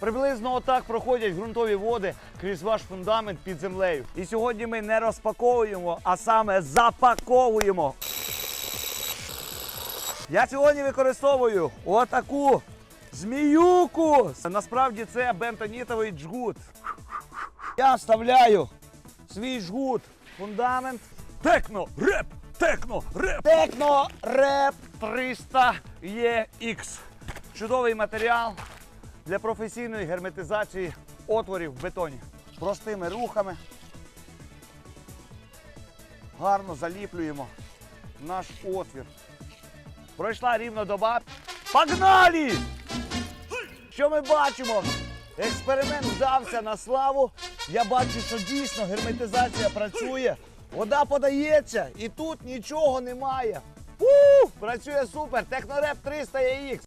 Приблизно отак проходять ґрунтові води крізь ваш фундамент під землею. І сьогодні ми не розпаковуємо, а саме запаковуємо. Я сьогодні використовую отаку зміюку. Насправді це бентонітовий джгут. Я вставляю свій жгут, фундамент. Техно, реп, техно, реп. Техно реп 300 EX. Чудовий матеріал для професійної герметизації отворів в бетоні. Простими рухами. Гарно заліплюємо наш отвір. Пройшла рівно доба. Погнали! Що ми бачимо? Експеримент вдався на славу. Я бачу, що дійсно герметизація працює. Вода подається і тут нічого немає. Ух, працює супер. Технореп 300 AX.